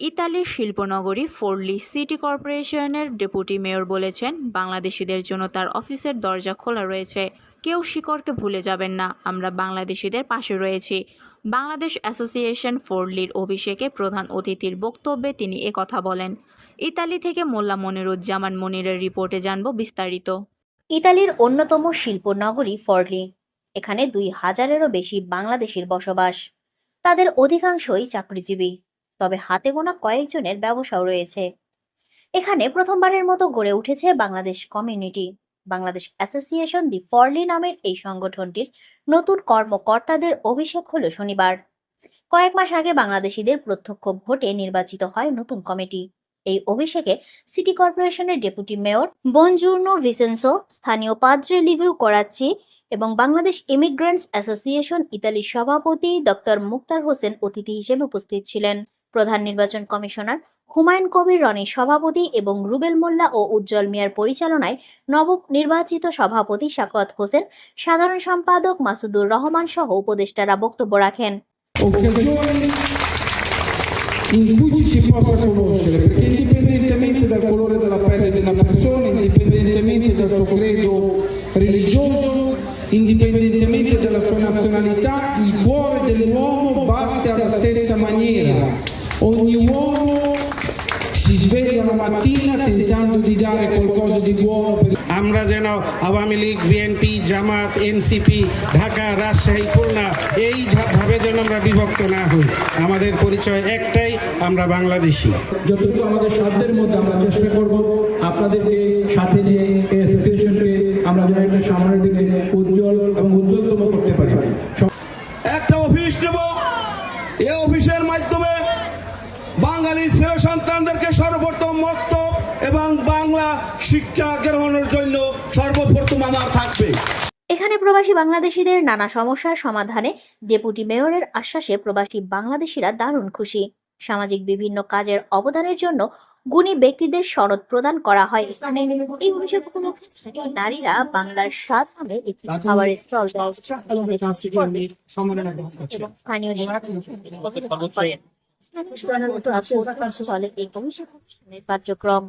ইতালির শিল্পনগরী Forli city কর্পোরেশনের ডেপুটি মেয়র বলেছেন, বাংলাদেশিদের জন্য তার অফিসের দরজা খোলা রয়েছে। কেউ শিকড়কে ভুলে যাবেন না, আমরা বাংলাদেশিদের পাশে রয়েছি। বাংলাদেশ অ্যাসোসিয়েশন ফোরলির অভিষেকে প্রধান অতিথির বক্তব্যে তিনি একথা বলেন। ইতালি থেকে মোল্লা মনিরুজ্জামান মনিরের রিপোর্টে জানব বিস্তারিত। ইতালির অন্যতম শিল্প নগরী ফর্লি, এখানে দুই হাজারেরও বেশি বাংলাদেশির বসবাস। তাদের অধিকাংশই চাকরিজীবী। তবে হাতে গোনা কয়েকজনের ব্যবসাও রয়েছে। এখানে প্রথমবারের মতো গড়ে উঠেছে Bangladesh community. Bangladesh association the Forli নামের এই সংগঠনটির নতুন কর্মকর্তাদের অভিষেক হলো শনিবার। কয়েক মাস আগে বাংলাদেশিদের প্রত্যক্ষ ভোটে নির্বাচিত হয় নতুন কমিটি। এই অভিষেকে সিটি কর্পোরেশনের ডেপুটি মেয়র বনজুর্নো ভিসেন্সো, স্থানীয় পাদ্রে লিভিউ করাচ্ছি এবং বাংলাদেশ ইমিগ্রেন্টস অ্যাসোসিয়েশন ইতালির সভাপতি ডক্টর মুক্তার হোসেন অতিথি হিসেবে উপস্থিত ছিলেন। প্রধান নির্বাচন কমিশনার হুমায়ুন কবির রনি সভাপতি এবং রুবেল মোল্লা ও উজ্জ্বল মিয়ার পরিচালনায় নবনির্বাচিত সভাপতি শাকত হোসেন সাধারণ সম্পাদক মাসুদুর রহমান সহ উপদেষ্টারা বক্তব্য রাখেন in cui ci si possa conoscere, perché indipendentemente dal colore della pelle di una persona, indipendentemente dal suo credo religioso, indipendentemente dalla sua nazionalità, il si sveglia la mattina tentando di dare qualcosa di buono per আমরা যেন Awami League BNP Jamaat NCP Dhaka Rajshahi Khulna এই ভাবে যেন আমরা বিভক্ত না হই। আমাদের পরিচয় একটাই আমরা বাংলাদেশি। যতটুকু আমাদের সাধ্যের মধ্যে আমরা চেষ্টা করব আপনাদেরকে সাথে নিয়ে এই অ্যাসোসিয়েশনকে আমরা যেন একটা সামনের দিকে উজ্জ্বল এবং উজ্জ্বলতম করতে পারি সব- একটা অফিস নেব এই অফিসের মাধ্যমে বাঙালি ছেলে সন্তানদেরকে সর্বপ্রথম মক্তব এবং বাংলা শিক্ষা গ্রহণের জন্য সর্বপ্রথম আমার থাকবে। এখানে প্রবাসী বাংলাদেশিদের নানা সমস্যার সমাধানে ডেপুটি মেয়রের আশ্বাসে প্রবাসী বাংলাদেশিরা দারুণ খুশি। সামাজিক বিভিন্ন কাজের অবদানের জন্য গুণী ব্যক্তিদের সনদ প্রদান করা হয়। এই অভিযোগ উপলক্ষে নারীরা বাংলার স্বাদ নামে একটি খাবারের স্টল স্থানীয় স্টলে এই অভিষেক কার্যক্রম